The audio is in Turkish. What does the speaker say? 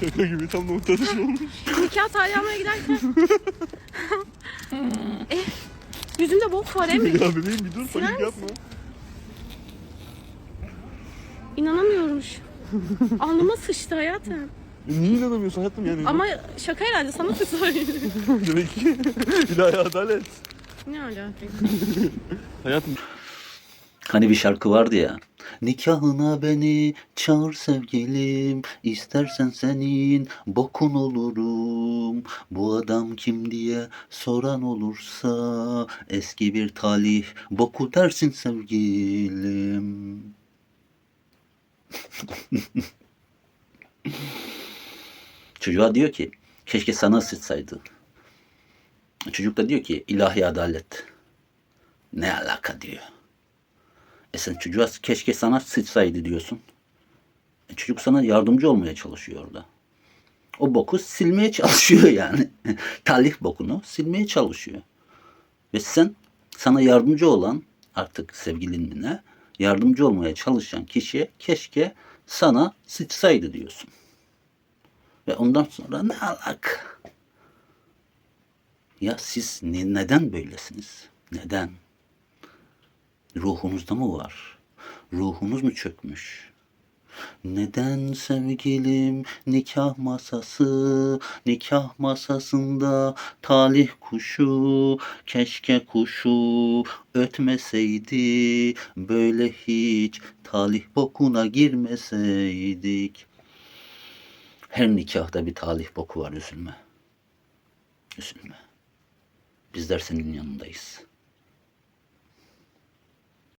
Şaka gibi tam nokta atışı olmuş. Nikah tarihi almaya giderken. eh, yüzümde bok var Emre. ya bebeğim bir dur panik yapma. İnanamıyorum şu. Alnıma sıçtı hayatım. E, Niye inanamıyorsun hayatım yani? Ama şaka herhalde sana mı söyledi? Demek ki ilahi adalet. ne alaka? Hayatım Hani bir şarkı vardı ya. Nikahına beni çağır sevgilim, istersen senin bokun olurum. Bu adam kim diye soran olursa eski bir talih boku dersin sevgilim. Çocuğa diyor ki keşke sana sıçsaydı. Çocuk da diyor ki ilahi adalet. Ne alaka diyor. E sen çocuğa keşke sana sıçsaydı diyorsun. E çocuk sana yardımcı olmaya çalışıyor orada. O boku silmeye çalışıyor yani. Talih bokunu silmeye çalışıyor. Ve sen sana yardımcı olan artık sevgilin mi ne yardımcı olmaya çalışan kişiye keşke sana sıçsaydı diyorsun. Ve ondan sonra ne alak? Ya siz ne, neden böylesiniz? Neden? Ruhunuzda mı var? Ruhunuz mu çökmüş? Neden sevgilim nikah masası, nikah masasında talih kuşu, keşke kuşu ötmeseydi, böyle hiç talih bokuna girmeseydik. Her nikahta bir talih boku var üzülme. Üzülme. Bizler senin yanındayız.